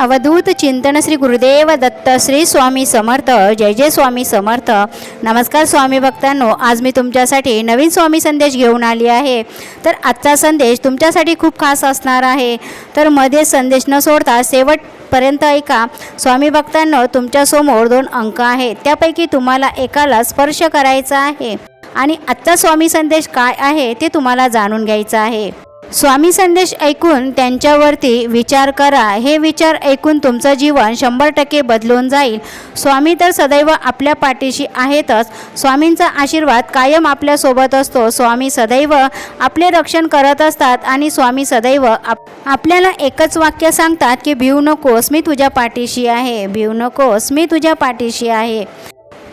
अवधूत चिंतन श्री गुरुदेव दत्त श्री स्वामी समर्थ जय जय स्वामी समर्थ. नमस्कार स्वामी भक्तांनो आज मी तुमच्यासाठी नवीन स्वामी संदेश घेऊन आली आहे. तर आजचा संदेश तुमच्यासाठी खूप खास असणार आहे. तर मध्ये संदेश न सोडता शेवटपर्यंत ऐका. स्वामी भक्तांनो तुमच्यासमोर दोन अंक आहेत. त्यापैकी तुम्हाला एकाला स्पर्श करायचा आहे. आणि आजचा स्वामी संदेश काय आहे ते तुम्हाला जाणून घ्यायचं आहे. स्वामी संदेश ऐकून त्यांच्यावरती विचार करा. हे विचार ऐकून तुमचं जीवन शंभर टक्के बदलून जाईल. स्वामी तर सदैव आपल्या पाठीशी आहेतच. स्वामींचा आशीर्वाद कायम आपल्यासोबत असतो. स्वामी सदैव आपले रक्षण करत असतात आणि स्वामी सदैव आप आपल्याला एकच वाक्य सांगतात की भिऊ नकोस मी तुझ्या पाठीशी आहे. भिऊ नकोस मी तुझ्या पाठीशी आहे.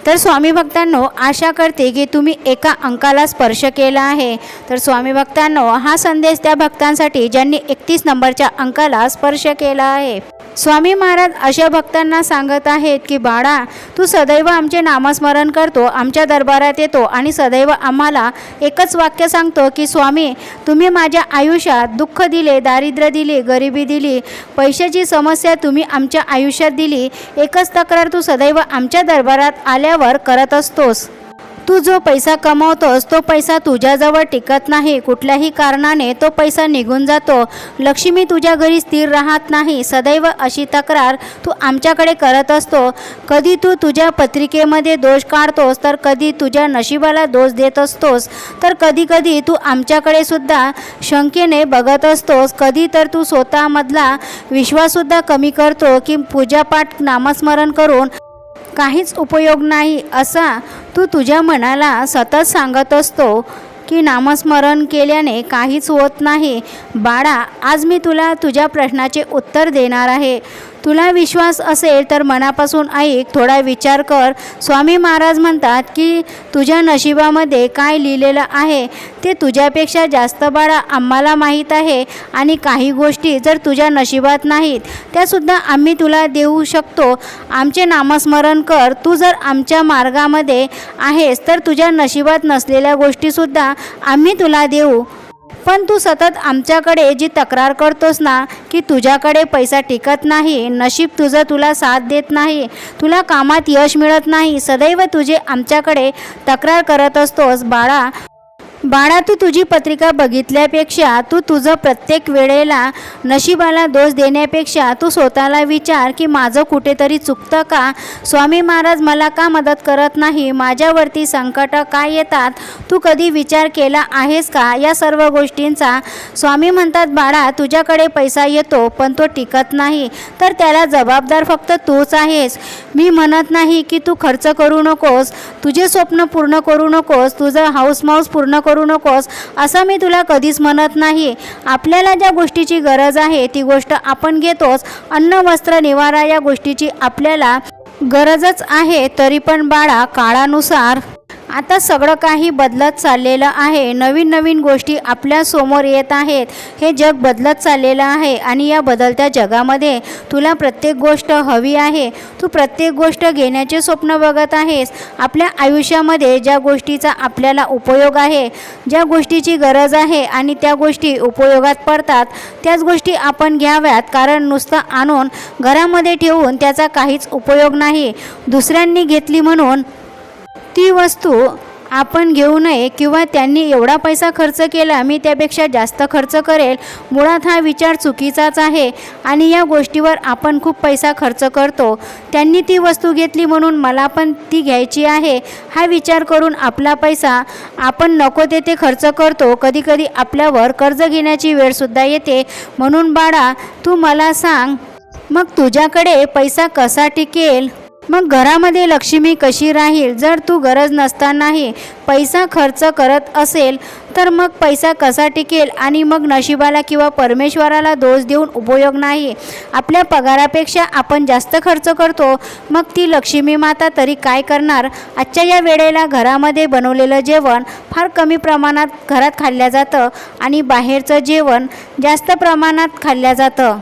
तर स्वामी भक्तांनो आशा करते की तुम्ही एका अंकाला स्पर्श केला आहे. तर स्वामी भक्तांनो हा संदेश त्या भक्तांसाठी ज्यांनी एकतीस नंबरच्या अंकाला स्पर्श केला आहे. स्वामी महाराज अशा भक्तांना सांगत आहेत की बाळा तू सदैव आमचे नामस्मरण करतो आमच्या दरबारात येतो आणि सदैव आम्हाला एकच वाक्य सांगतो की स्वामी तुम्ही माझ्या आयुष्यात दुःख दिले दारिद्र्य दिली गरिबी दिली पैशाची समस्या तुम्ही आमच्या आयुष्यात दिली एकच तक्रार तू सदैव आमच्या दरबारात आल्यावर करत असतोस. तू जो पैसा कमावतोस तो पैसा तुझ्याजवळ टिकत नाही. कुठल्याही कारणाने तो पैसा निघून जातो. लक्ष्मी तुझ्या घरी स्थिर राहत नाही. सदैव अशी तक्रार तू आमच्याकडे करत असतो. कधी तू तुझ्या पत्रिकेमध्ये दोष काढतोस तर कधी तुझ्या नशिबाला दोष देत असतोस तर कधी कधी तू आमच्याकडे सुद्धा शंकेने बघत असतोस. कधी तर तू स्वतःमधला विश्वाससुद्धा कमी करतो की पूजापाठ नामस्मरण करून काहीच उपयोग नाही असा तू तुझ्या मनाला सतत सांगत असतो की नामस्मरण केल्याने काहीच होत नाही. बाळा आज मी तुला तुझ्या प्रश्नाचे उत्तर देणार आहे. तुला विश्वास असेल तर मनापासून ऐक थोडा विचार कर. स्वामी महाराज म्हणतात की तुझ्या नशिबामध्ये काय लिहिलेलं आहे? ते तुझ्यापेक्षा जास्त बाळा आम्हाला माहीत आहे आणि काही गोष्टी जर तुझ्या नशिबात नाहीत त्यासुद्धा आम्ही तुला देऊ शकतो. आमचे नामस्मरण कर. तू जर आमच्या मार्गामध्ये आहेस तर तुझ्या नशिबात नसलेल्या गोष्टीसुद्धा आम्ही तुला देऊ. पण तू सतत आमच्याकडे जी तक्रार करतोस ना की तुझ्याकडे पैसा टिकत नाही नशीब तुझं तुला साथ देत नाही तुला कामात यश मिळत नाही सदैव तुझे आमच्याकडे तक्रार करत असतोस बाळा. बाळा तू तुझी पत्रिका बघितल्यापेक्षा तू तुझं प्रत्येक वेळेला नशिबाला दोष देण्यापेक्षा तू स्वतःला विचार की माझं कुठेतरी चुकतं का? स्वामी महाराज मला का मदत करत नाही? माझ्यावरती संकट का येतात? तू कधी विचार केला आहेस का? या सर्व गोष्टींचा स्वामी म्हणतात बाळा तुझ्याकडे पैसा येतो पण तो टिकत नाही. तर त्याला जबाबदार फक्त तूच आहेस. मी म्हणत नाही की तू खर्च करू नकोस. तुझे स्वप्न पूर्ण करू नकोस. तुझं हाऊस माऊस पूर्ण करू नकोस असं मी तुला कधीच म्हणत नाही. आपल्याला ज्या गोष्टीची गरज आहे ती गोष्ट आपण घेतोच. अन्न वस्त्र निवारा या गोष्टीची आपल्याला गरजच आहे तरी पण बाळा काळानुसार आता सगळं काही बदलत चाललेलं आहे. नवीन नवीन गोष्टी आपल्यासमोर येत आहेत. हे जग बदलत चाललेलं आहे आणि या बदलत्या जगामध्ये तुला प्रत्येक गोष्ट हवी आहे. तू प्रत्येक गोष्ट घेण्याचे स्वप्न बघत आहेस. आपल्या आयुष्यामध्ये ज्या गोष्टीचा आपल्याला उपयोग आहे ज्या गोष्टीची गरज आहे आणि त्या गोष्टी उपयोगात पडतात त्याच गोष्टी आपण घ्याव्यात. कारण नुसतं आणून घरामध्ये ठेवून त्याचा काहीच उपयोग नाही. दुसऱ्यांनी घेतली म्हणून ती वस्तू आपण घेऊ नये किंवा त्यांनी एवढा पैसा खर्च केला मी त्यापेक्षा जास्त खर्च करेल मुळात हा विचार चुकीचाच आहे. आणि या गोष्टीवर आपण खूप पैसा खर्च करतो. त्यांनी ती वस्तू घेतली म्हणून मला पण ती घ्यायची आहे. हा विचार करून आपला पैसा आपण नको तेथे खर्च करतो. कधीकधी आपल्यावर कर्ज घेण्याची वेळसुद्धा येते. म्हणून बाळा तू मला सांग मग तुझ्याकडे पैसा कसा टिकेल? मग घरामध्ये लक्ष्मी कशी राहील? जर तू गरज नसतानाही पैसा खर्च करत असेल तर मग पैसा कसा टिकेल आणि मग नशिबाला किंवा परमेश्वराला दोष देऊन उपयोग नाही? आपल्या पगारापेक्षा आपण जास्त खर्च करतो मग ती लक्ष्मी माता तरी काय करणार? आजच्या या वेळेला घरामध्ये बनवलेलं जेवण फार कमी प्रमाणात घरात खाल्लं जातं आणि बाहेरचं जेवण जास्त प्रमाणात खाल्लं जातं.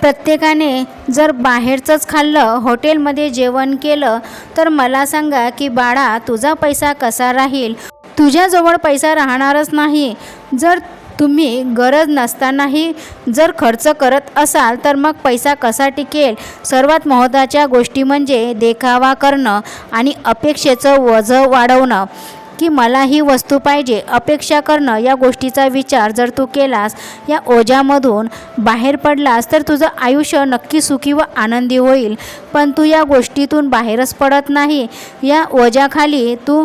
प्रत्येकाने जर बाहेरचंच खाल्लं हॉटेलमध्ये जेवण केलं तर मला सांगा की बाळा तुझा पैसा कसा राहील? तुझ्याजवळ पैसा राहणारच नाही. जर तुम्ही गरज नसतानाही जर खर्च करत असाल तर मग पैसा कसा टिकेल? सर्वात महत्त्वाच्या गोष्टी म्हणजे देखावा करणं आणि अपेक्षेचं वजं वाढवणं. की मला ही वस्तू पाहिजे अपेक्षा करणं या गोष्टीचा विचार जर तू केलास या ओझ्यामधून बाहेर पडलास तर तुझं आयुष्य नक्की सुखी व आनंदी होईल. पण तू या गोष्टीतून बाहेरच पडत नाही. या ओझ्याखाली तू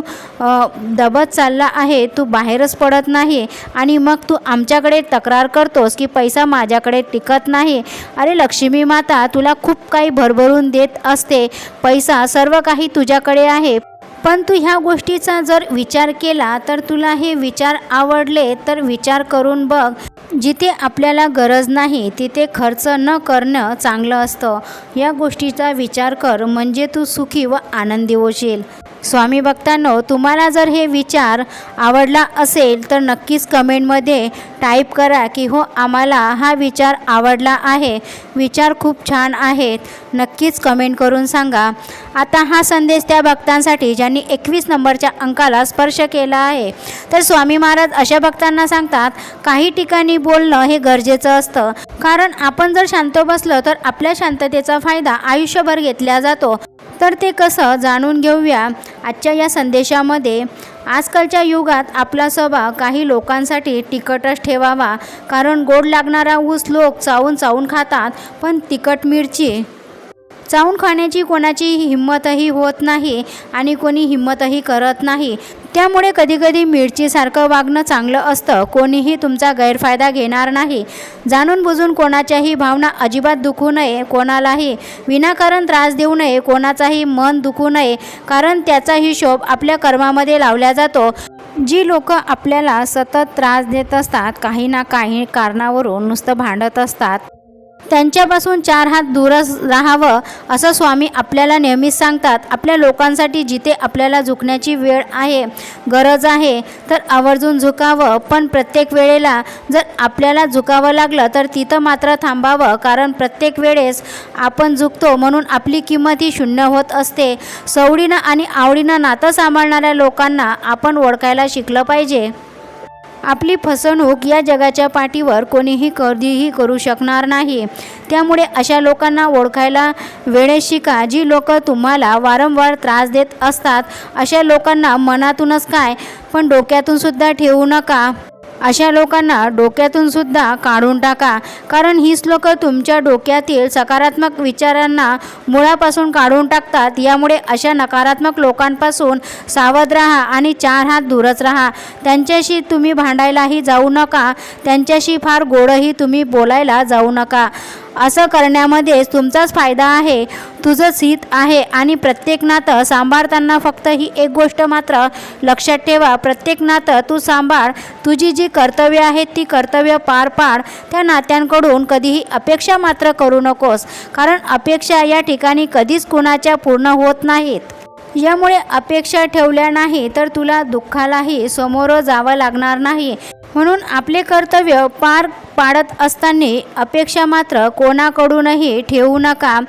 दबत चालला आहे तू बाहेरच पडत नाही. आणि मग तू आमच्याकडे तक्रार करतोस की पैसा माझ्याकडे टिकत नाही. अरे लक्ष्मी माता तुला खूप काही भरभरून देत असते. पैसा सर्व काही तुझ्याकडे आहे. पण तू ह्या गोष्टीचा जर विचार केला तर तुला हे विचार आवडले तर विचार करून बघ. जिथे आपल्याला गरज नाही तिथे खर्च न करणं चांगलं असतं. या गोष्टीचा विचार कर म्हणजे तू सुखी व आनंदी होशील. स्वामी भक्तांनो तुम्हाला जर हे विचार आवडला असेल तर नक्कीच कमेंटमध्ये टाईप करा की हो आम्हाला हा विचार आवडला आहे. विचार खूप छान आहेत. नक्कीच कमेंट करून सांगा. आता हा संदेश त्या भक्तांसाठी ज्यांनी एकवीस नंबरच्या अंकाला स्पर्श केला आहे. तर स्वामी महाराज अशा भक्तांना सांगतात काही ठिकाणी बोलणं हे गरजेचं असतं. कारण आपण जर शांत बसलं तर आपल्या शांततेचा फायदा आयुष्यभर घेतला जातो. तर ते कसं जाणून घेऊया आजच्या या संदेशामध्ये. आजकालच्या युगात आपला स्वभाव काही लोकांसाठी तिखटच ठेवावा कारण गोड लागणारा ऊस लोक चावून चावून खातात पण तिखट मिरची चावून खाण्याची कोणाची हिंमतही होत नाही आणि कोणी हिंमतही करत नाही. त्यामुळे कधीकधी मिरचीसारखं वागणं चांगलं असतं. कोणीही तुमचा गैरफायदा घेणार नाही. जाणून बुजून कोणाच्याही भावना अजिबात दुखू नये कोणालाही विनाकारण त्रास देऊ नये कोणाचाही मन दुखू नये कारण त्याचा हिशोब आपल्या कर्मामध्ये लावला जातो. जी लोक आपल्याला सतत त्रास देत असतात काही ना काही कारणावरून नुसतं भांडत असतात. त्यांच्यापासून चार हात दूरच राहावं असं स्वामी आपल्याला नेहमीच सांगतात. आपल्या लोकांसाठी जिथे आपल्याला झुकण्याची वेळ आहे गरज आहे तर आवर्जून झुकावं. पण प्रत्येक वेळेला जर आपल्याला झुकावं लागलं तर तिथं मात्र थांबावं. कारण प्रत्येक वेळेस आपण झुकतो म्हणून आपली किंमत ही शून्य होत असते. सवडीनं आणि आवडीनं नातं सांभाळणाऱ्या लोकांना आपण ओळखायला शिकलं पाहिजे. आपली फसवणूक या जगाच्या पाठीवर कोणीही कधीही करू शकणार नाही. त्यामुळे अशा लोकांना ओळखायला वेळेत शिका. जी लोक तुम्हाला वारंवार त्रास देत असतात अशा लोकांना मनातूनच काय पण डोक्यातून सुद्धा ठेवू नका. अशा लोकांना डोक्यातून सुद्धा काढून टाका. कारण हीच श्लोक तुमच्या डोक्यातील सकारात्मक विचारांना मुळापासून काढून टाकतात. यामुळे अशा नकारात्मक लोकांपासून सावध राहा आणि चार हात दूरच राहा. त्यांच्याशी तुम्ही भांडायलाही जाऊ नका. त्यांच्याशी फार गोडही तुम्ही बोलायला जाऊ नका. असं करण्यामध्येच तुमचाच फायदा आहे तुझंच हित आहे आणि प्रत्येक नातं सांभाळताना फक्त ही एक गोष्ट मात्र लक्षात ठेवा. प्रत्येक नातं तू सांभाळ. तुझी जी कर्तव्य आहेत ती कर्तव्य पार पाड. त्या नात्यांकडून कधीही अपेक्षा मात्र करू नकोस कारण अपेक्षा या ठिकाणी कधीच कुणाच्या पूर्ण होत नाहीत. यामुळे अपेक्षा ठेवल्या नाही तर तुला दुःखालाही समोरं जावं लागणार नाही. म्हणून आपले कर्तव्य पार पाडत असताना अपेक्षा मात्र कोणाकडूनही ठेवू नका.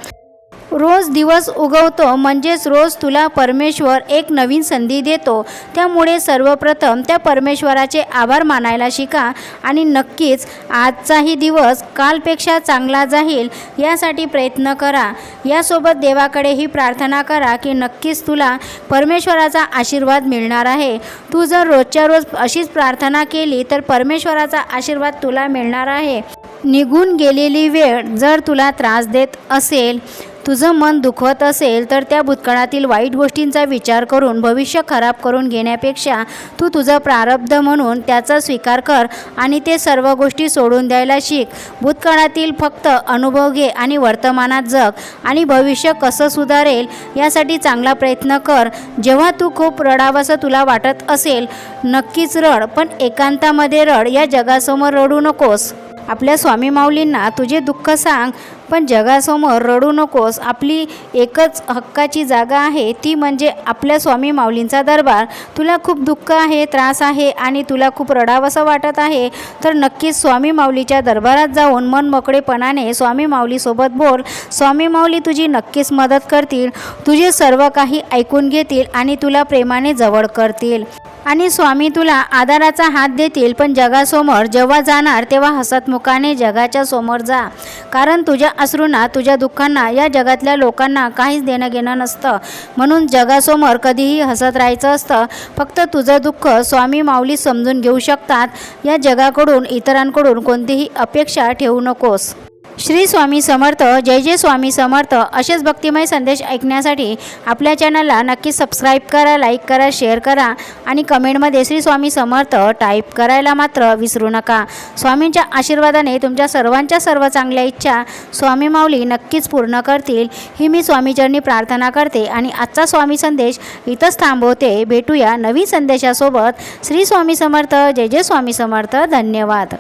रोज दिवस उगवतो म्हणजेच रोज तुला परमेश्वर एक नवीन संधी देतो. त्यामुळे सर्वप्रथम त्या परमेश्वराचे आभार मानायला शिका आणि नक्कीच आजचाही दिवस कालपेक्षा चांगला जाईल यासाठी प्रयत्न करा. यासोबत देवाकडे ही प्रार्थना करा की नक्कीच तुला परमेश्वराचा आशीर्वाद मिळणार आहे. तू जर रोजच्या रोज अशीच प्रार्थना केली तर परमेश्वराचा आशीर्वाद तुला मिळणार आहे. निघून गेलेली वेळ जर तुला त्रास देत असेल तुझं मन दुखवत असेल तर त्या भूतकाळातील वाईट गोष्टींचा विचार करून भविष्य खराब करून घेण्यापेक्षा तू तुझं प्रारब्ध म्हणून त्याचा स्वीकार कर आणि ते सर्व गोष्टी सोडून द्यायला शिक. भूतकाळातील फक्त अनुभव घे आणि वर्तमानात जग आणि भविष्य कसं सुधारेल यासाठी चांगला प्रयत्न कर. जेव्हा तू खूप रडावंसं तुला वाटत असेल नक्कीच रड पण एकांतामध्ये रड. या जगासमोर रडू नकोस. आपल्या स्वामी माऊलींना तुझे दुःख सांग पण जगासमोर रडू नकोस. आपली एकच हक्काची जागा आहे ती म्हणजे आपल्या स्वामी माऊलींचा दरबार. तुला खूप दुःख आहे त्रास आहे आणि तुला खूप रडावंसं वाटत आहे तर नक्कीच स्वामी माऊलीच्या दरबारात जाऊन मन मोकळेपणाने स्वामी माऊलीसोबत बोल. स्वामी माऊली तुझी नक्कीच मदत करतील तुझे सर्व काही ऐकून घेतील आणि तुला प्रेमाने जवळ करतील. आणि स्वामी तुला आधाराचा हात देतील पण जगासमोर जेव्हा जाणार तेव्हा हसतमुखाने जगाच्या समोर जा. कारण तुझ्या अश्रूंना तुझ्या दुःखांना या जगातल्या लोकांना काहीच देणं घेणं नसतं. म्हणून जगासमोर कधीही हसत राहायचं असतं. फक्त तुझं दुःख स्वामी माऊली समजून घेऊ शकतात. या जगाकडून इतरांकडून कोणतीही अपेक्षा ठेवू नकोस. श्री स्वामी समर्थ जय जय स्वामी समर्थ असेच भक्तिमय संदेश ऐकण्यासाठी आपल्या चॅनलला नक्की सबस्क्राईब करा लाईक करा शेअर करा आणि कमेंटमध्ये श्री स्वामी समर्थ टाईप करायला मात्र विसरू नका. स्वामींच्या आशीर्वादाने तुमच्या सर्वांच्या सर्व चांगल्या इच्छा स्वामी माऊली नक्कीच पूर्ण करतील. ही मी स्वामीचरणी प्रार्थना करते आणि आजचा स्वामी संदेश इथंच थांबवते. भेटूया नवीन संदेशासोबत. श्री स्वामी समर्थ जय जय स्वामी समर्थ. धन्यवाद.